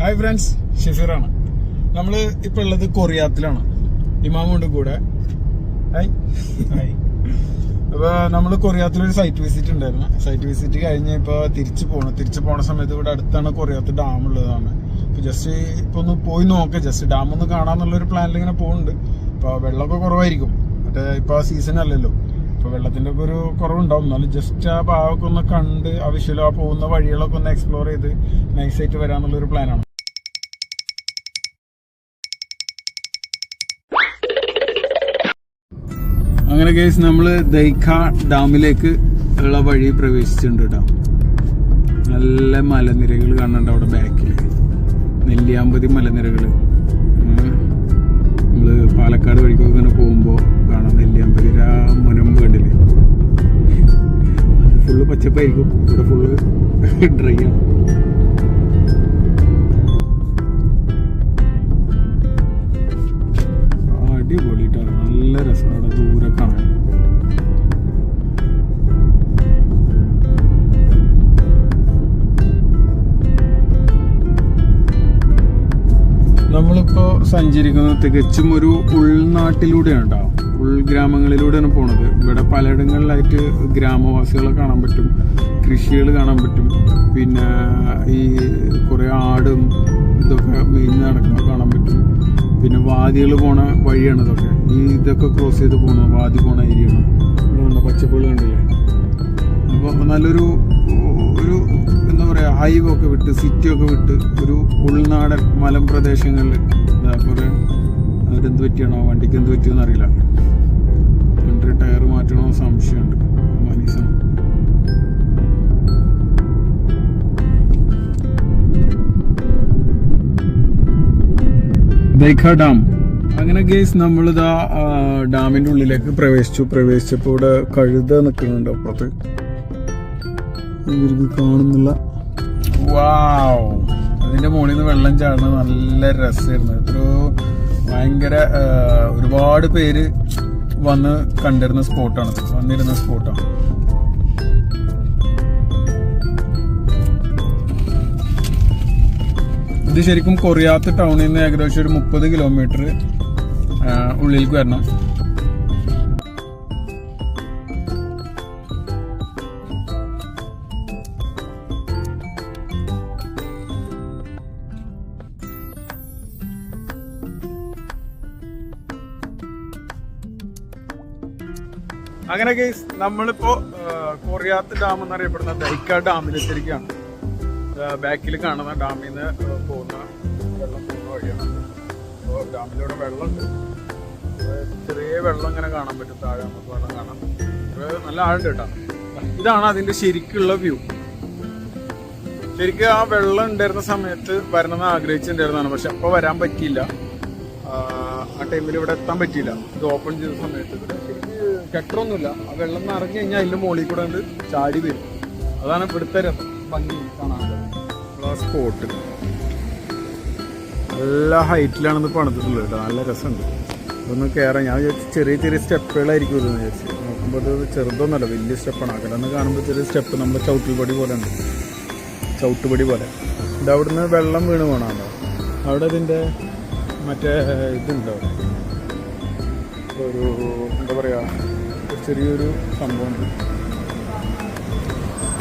Hi friends ഷെഫീറാണ് നമ്മൾ ഇപ്പോൾ ഉള്ളത് കൊറിയാത്തിലാണ്. ഇമാമുണ്ട് കൂടെ. ഹായ് ഹായ് അപ്പോൾ നമ്മൾ കൊറിയാത്തിൽ ഒരു സൈറ്റ് വിസിറ്റ് ഉണ്ടായിരുന്നു. സൈറ്റ് വിസിറ്റ് കഴിഞ്ഞ് ഇപ്പൊ തിരിച്ചു പോകണം തിരിച്ചു പോണ സമയത്ത് ഇവിടെ അടുത്താണ് കൊറിയാത്ത് ഡാം ഉള്ളതാണ്. ഇപ്പൊ ജസ്റ്റ് ഇപ്പൊ ഒന്ന് പോയി നോക്കാം. ജസ്റ്റ് ഡാം ഒന്ന് കാണാന്നുള്ള ഒരു പ്ലാനിൽ ഇങ്ങനെ പോകുന്നുണ്ട് ഇപ്പോൾ വെള്ളമൊക്കെ കുറവായിരിക്കും. മറ്റേ ഇപ്പൊ സീസൺ അല്ലല്ലോ. ഇപ്പൊ വെള്ളത്തിന്റെ ഒക്കെ ഒരു കുറവുണ്ടാവും. എന്നാലും ജസ്റ്റ് ആ ഭാഗമൊക്കെ ഒന്ന് കണ്ട് ആ ആ പോകുന്ന വഴികളൊക്കെ ഒന്ന് എക്സ്പ്ലോർ ചെയ്ത് നൈസായിട്ട് വരാന്നുള്ള ഒരു പ്ലാനാണ് അങ്ങനെ കേസ് നമ്മൾ ദൈഖ ഡാമിലേക്ക് ഉള്ള വഴി പ്രവേശിച്ചിട്ടുണ്ട് കേട്ടോ നല്ല മലനിരകൾ കാണുന്നുണ്ട് അവിടെ ബാക്കിൽ നെല്ലിയാമ്പതി മലനിരകൾ നമ്മൾ പാലക്കാട് വഴിക്കൊക്കെ ഇങ്ങനെ പോകുമ്പോൾ കാണാം നെല്ലിയാമ്പതി ആ മുനമ്പ് കണ്ടില്ലേ? ഫുള്ള് പച്ചപ്പായിരിക്കും. ഇവിടെ ഫുള്ള് ഡ്രൈ ആണ്. അടിപൊളിട്ടോ നല്ല രസം. അവിടെ ദൂരെ കാണാൻ. നമ്മളിപ്പോ സഞ്ചരിക്കുന്നത് തികച്ചും ഒരു ഉൾനാട്ടിലൂടെയാണ് കേട്ടോ ഉൾഗ്രാമങ്ങളിലൂടെയാണ് പോണത്. ഇവിടെ പലയിടങ്ങളിലായിട്ട് ഗ്രാമവാസികളെ കാണാൻ പറ്റും. കൃഷികൾ കാണാൻ പറ്റും. പിന്നെ ഈ കുറെ ആടും ഇതൊക്കെ മീൻ നടക്കുന്നത് കാണാൻ പറ്റും. പിന്നെ വാദികൾ പോണ വഴിയാണ് ഇതൊക്കെ. ഈ ഇതൊക്കെ ക്രോസ് ചെയ്ത് പോണ. വാദി പോണ ഏരിയയാണ് ഇവിടെ പച്ചപ്പുകൾ കണ്ടില്ലേ? അപ്പോൾ നല്ലൊരു ഒരു എന്താ പറയുക ഹൈവ് ഒക്കെ വിട്ട് സിറ്റി ഒക്കെ വിട്ട് ഒരു ഉൾനാടൻ മലമ്പ്രദേശങ്ങളിൽ എന്താ കുറേ അവരെന്ത് പറ്റിയാണോ വണ്ടിക്ക് എന്ത് പറ്റിയെന്ന് അറിയില്ല. വണ്ടി ടയർ മാറ്റണോ സംശയമുണ്ട്. മനീസാണ് ഡാം. അങ്ങനെ ഗേസ് നമ്മളിതാ ഡാമിന്റെ ഉള്ളിലേക്ക് പ്രവേശിച്ചു. പ്രവേശിച്ചപ്പോൾ ഇവിടെ കഴുത നിൽക്കുന്നുണ്ട് അപ്പുറത്ത്. ഇവർക്ക് കാണുന്നില്ല. വാവ്. അതിന്റെ മുകളിൽ നിന്ന് വെള്ളം ചാടുന്നത് നല്ല രസമായിരുന്നു. എത്രയോ ഭയങ്കര ഒരുപാട് പേര് വന്ന് കണ്ടിരുന്ന സ്പോട്ടാണ്. വന്നിരുന്ന സ്പോട്ടാണ്. ഇത് ശരിക്കും കൊറിയാത്ത് ടൗണിൽ നിന്ന് ഏകദേശം ഒരു മുപ്പത് കിലോമീറ്റർ ഉള്ളിലേക്ക് വരണം. അങ്ങനെ കേസ് നമ്മളിപ്പോ കൊറിയാത്ത് ഡാം എന്നറിയപ്പെടുന്ന ദൈക്ക ഡാമിലെത്തിരിക്കുകയാണ് ബാക്കിൽ കാണുന്ന ഡാമിൽ നിന്ന് പോകുന്ന വെള്ളം പോകുന്ന വഴിയാണ്. അപ്പോൾ ഡാമിലൂടെ വെള്ളമുണ്ട്. ചെറിയ വെള്ളം ഇങ്ങനെ കാണാൻ പറ്റും. താഴെ നമുക്ക് വെള്ളം കാണാം. നല്ല ആളുണ്ട് കേട്ടോ. ഇതാണ് അതിന്റെ ശരിക്കുള്ള വ്യൂ ശരിക്കും ആ വെള്ളം ഉണ്ടായിരുന്ന സമയത്ത് വരണമെന്ന് ആഗ്രഹിച്ചിട്ടുണ്ടായിരുന്നതാണ്. പക്ഷെ അപ്പോൾ വരാൻ പറ്റിയില്ല. ആ, ടൈമിൽ ഇവിടെ എത്താൻ പറ്റിയില്ല. ഇത് ഓപ്പൺ ചെയ്ത സമയത്ത് ഇവിടെ കെട്ടറൊന്നുമില്ല ആ വെള്ളം നിറഞ്ഞു കഴിഞ്ഞാൽ അതിന്റെ മുകളിൽ കൂടെ ഉണ്ട് ചാടി വരും. അതാണ് ഇവിടുത്തെ രസം ഭംഗി കാണാൻ സ്പോട്ട് എല്ലാ ഹൈറ്റിലാണെന്ന് പണിതിട്ടുള്ളത് കേട്ടോ. നല്ല രസമുണ്ട്. ഇതൊന്ന് കയറാൻ ഞാൻ വിചാരിച്ചു ചെറിയ ചെറിയ സ്റ്റെപ്പുകളായിരിക്കും ഇതെന്ന് വിചാരിച്ചു നോക്കുമ്പോൾ ഇത് ചെറുതൊന്നുമല്ല വലിയ സ്റ്റെപ്പാണ്. അകലെന്ന് കാണുമ്പോൾ ചെറിയ സ്റ്റെപ്പ് നമ്മുടെ ചവിട്ടിൽപടി പോലെ ഉണ്ട് ചവിട്ടുപടി പോലെ. ഇത് അവിടുന്ന് വെള്ളം വീണ് പോകണമല്ലോ അവിടെ ഇതിന്റെ മറ്റേ ഇതുണ്ട്? ഒരു എന്താ പറയുക ചെറിയൊരു സംഭവമുണ്ട്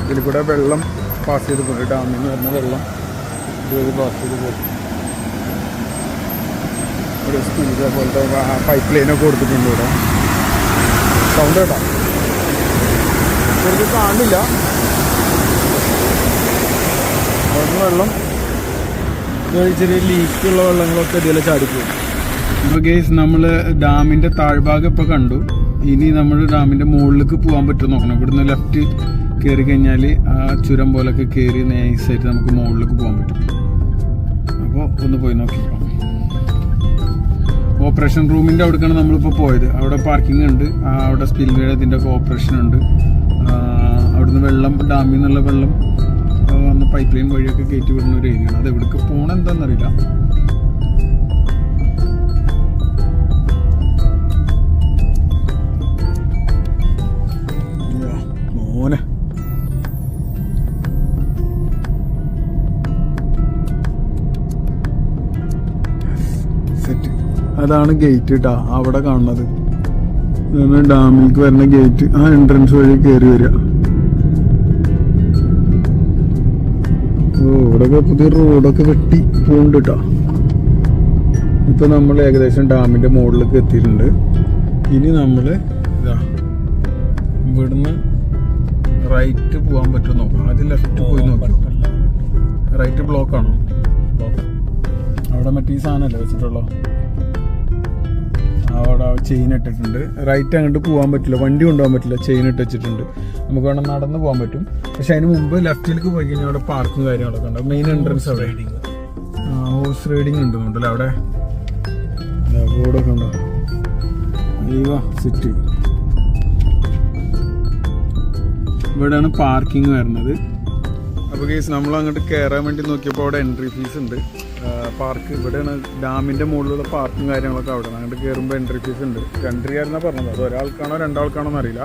ഇതിൽ കൂടെ വെള്ളം പാസ് ചെയ്ത് പോകും ഡാമിൽ നിന്ന് വരുന്ന വെള്ളം ഇതുവഴി പാസ് ചെയ്ത് പോകും. ഒരു സ്പീഡ് പോലത്തെ പൈപ്പ് ലൈനൊക്കെ കൊടുത്തിട്ടുണ്ട് ഇവിടെ. സൗണ്ട് കേട്ടോ? ശരിക്കും കാണില്ല വെള്ളം ചെറിയ ലീക്കുള്ള വെള്ളങ്ങളൊക്കെ ഇതിലെ ചാടിപ്പോയി അപ്പോൾ ഗേസ് നമ്മൾ ഡാമിന്റെ താഴ്ഭാഗം ഇപ്പോൾ കണ്ടു. ഇനി നമ്മൾ ഡാമിന്റെ മുകളിലേക്ക് പോകാൻ പറ്റും നോക്കണം. ഇവിടുന്ന് ലെഫ്റ്റ് കയറി കഴിഞ്ഞാൽ ആ ചുരം പോലൊക്കെ കയറി നൈസായിട്ട് നമുക്ക് മുകളിലേക്ക് പോകാൻ പറ്റും. അപ്പോൾ ഒന്ന് പോയി നോക്കിക്കോ ഓപ്പറേഷൻ റൂമിന്റെ അവിടേക്കാണ് നമ്മളിപ്പോൾ പോയത്. അവിടെ പാർക്കിംഗ് ഉണ്ട്. അവിടെ സ്പിൽവേയുടെ ഇതിന്റെ ഒക്കെ ഓപ്പറേഷൻ ഉണ്ട്. അവിടുന്ന് വെള്ളം ഡാമിൽ നിന്നുള്ള വെള്ളം വന്ന് പൈപ്പ് ലൈൻ വഴിയൊക്കെ കയറ്റി വിടുന്ന ഒരു ഏരിയയാണ് അത് എവിടേക്ക് പോകണം എന്താണെന്നറിയില്ല മോനെ. അതാണ് ഗേറ്റ് കേട്ടോ അവിടെ കാണുന്നത്. ഡാമിലേക്ക് വരുന്ന ഗേറ്റ് ആ എൻട്രൻസ് വഴി കയറി വരിക. ഓ ഇവിടെയൊക്കെ പുതിയ റോഡൊക്കെ വെട്ടി പോകുന്നുണ്ട് കേട്ടോ ഇപ്പം നമ്മൾ ഏകദേശം ഡാമിന്റെ മുകളിലേക്ക് എത്തിയിട്ടുണ്ട്. ഇനി നമ്മൾ ഇതാ ഇവിടുന്ന് റൈറ്റ് പോകാൻ പറ്റുമോ നോക്കാം. ആദ്യം ലെഫ്റ്റ് പോയി നോക്കാം. റൈറ്റ് ബ്ലോക്ക് ആണോ? അവിടെ മറ്റേ ഈ സാധനമല്ലേ വെച്ചിട്ടുള്ളോ? അവിടെ ചെയിൻ ഇട്ടിട്ടുണ്ട്. റൈറ്റ് അങ്ങോട്ട് പോകാൻ പറ്റില്ല. വണ്ടി കൊണ്ടുപോകാൻ പറ്റില്ല. ചെയിൻ ഇട്ട് വെച്ചിട്ടുണ്ട്. നമുക്ക് വേണം നടന്ന് പോകാൻ പറ്റും. പക്ഷെ അതിന് മുമ്പ് ലെഫ്റ്റിലേക്ക് പോയി കഴിഞ്ഞാൽ അവിടെ പാർക്കും കാര്യങ്ങളൊക്കെ ഉണ്ട്. മെയിൻ എൻട്രൻസ് അവിടെ. ഹോഴ്സ് റൈഡിങ് ഉണ്ടെന്നുണ്ടല്ലോ അവിടെ? ബോർഡൊക്കെ ഉണ്ടോ? അയ്യോ സിറ്റി ഇവിടെയാണ് പാർക്കിംഗ് വരുന്നത്. അപ്പോൾ കേസ് നമ്മൾ അങ്ങോട്ട് കയറാൻ വേണ്ടി നോക്കിയപ്പോൾ അവിടെ എൻട്രി ഫീസ് ഉണ്ട്. പാർക്ക് ഇവിടെയാണ് ഡാമിന്റെ മുകളിലുള്ള പാർക്കും കാര്യങ്ങളൊക്കെ അവിടെ അങ്ങോട്ട് കയറുമ്പോൾ എൻട്രി ഫീസ് ഉണ്ട്. എൻട്രി ആയിരുന്നാ പറഞ്ഞത്? അത് ഒരാൾക്കാണോ രണ്ടാൾക്കാണോ എന്നറിയില്ല.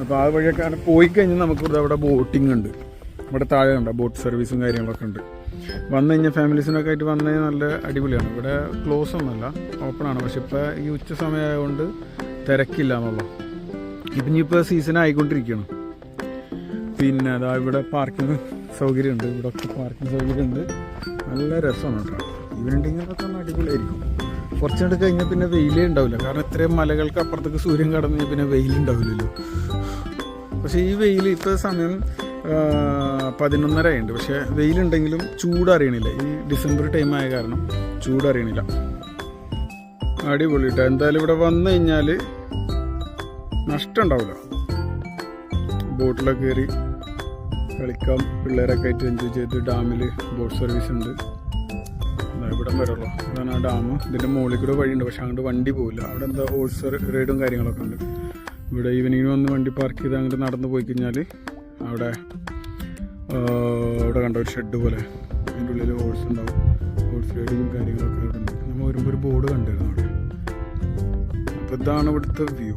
അപ്പോൾ ആ വഴിയൊക്കെ അങ്ങനെ പോയി കഴിഞ്ഞാൽ നമുക്ക് ഇവിടെ അവിടെ ബോട്ടിംഗ് ഉണ്ട്. ഇവിടെ താഴെ ഉണ്ട് ബോട്ട് സർവീസും കാര്യങ്ങളൊക്കെ ഉണ്ട്. വന്നു കഴിഞ്ഞാൽ ഫാമിലീസിനൊക്കെ ആയിട്ട് വന്നു കഴിഞ്ഞാൽ നല്ല അടിപൊളിയാണ്. ഇവിടെ ക്ലോസ് ഒന്നുമല്ല ഓപ്പണാണ് പക്ഷെ ഇപ്പോൾ ഈ ഉച്ച സമയമായതുകൊണ്ട് തിരക്കില്ല എന്നുള്ളത് ഇപ്പം ഇനിയിപ്പോൾ സീസൺ ആയിക്കൊണ്ടിരിക്കുകയാണ്. പിന്നെ അതാ ഇവിടെ പാർക്കിംഗ് സൗകര്യമുണ്ട്. ഇവിടെ ഒക്കെ പാർക്കിംഗ് സൗകര്യമുണ്ട്. നല്ല രസമാണ് കേട്ടോ. ഈവനിങ്ങിലൊക്കെ ഒന്ന് അടിപൊളിയായിരിക്കും. നേരം കഴിഞ്ഞാൽ പിന്നെ വെയിലേ ഉണ്ടാവില്ല. കാരണം ഇത്രയും മലകൾക്ക് അപ്പുറത്തേക്ക് സൂര്യൻ കടന്നു പിന്നെ വെയിലുണ്ടാവില്ലല്ലോ പക്ഷേ ഈ വെയിൽ ഇപ്പോൾ സമയം പതിനൊന്നര ആയിട്ടുണ്ട് പക്ഷേ വെയിലുണ്ടെങ്കിലും ചൂടറിയണില്ല. ഈ ഡിസംബർ ടൈം ആയ കാരണം ചൂടറിയണില്ല. അടിപൊളി എന്തായാലും ഇവിടെ വന്നു കഴിഞ്ഞാൽ നഷ്ടം ഉണ്ടാവില്ല. ബോട്ടിലൊക്കെ കയറി കളിക്കാം. പിള്ളേരൊക്കെ ആയിട്ട് എൻജോയ് ചെയ്ത് ഡാമിൽ ബോട്ട് സർവീസ് ഉണ്ട്. ദാ ഇവിടം വരുള്ളൂ അതാണ് ആ ഡാം ഇതിന്റെ മുകളിൽ കൂടെ വഴിയുണ്ട് പക്ഷെ അങ്ങോട്ട് വണ്ടി പോകില്ല അവിടെ എന്താ ഹോഴ്സ് റൈഡും കാര്യങ്ങളൊക്കെ ഉണ്ട്. ഇവിടെ ഈവനിങ്ങിന് വന്ന് വണ്ടി പാർക്ക് ചെയ്ത് അങ്ങോട്ട് നടന്ന് പോയി കഴിഞ്ഞാൽ അവിടെ അവിടെ കണ്ട ഒരു ഷെഡ് പോലെ അതിന്റെ ഉള്ളിൽ ഹോഴ്സ് ഉണ്ടാവും. ഹോഴ്സ് റൈഡിങ്ങും കാര്യങ്ങളൊക്കെ ഉണ്ട്. നമ്മൾ വരുമ്പോൾ ഒരു ബോർഡ് കണ്ടിരുന്നു അവിടെ. അപ്പോൾ ഇതാണ് ഇവിടുത്തെ വ്യൂ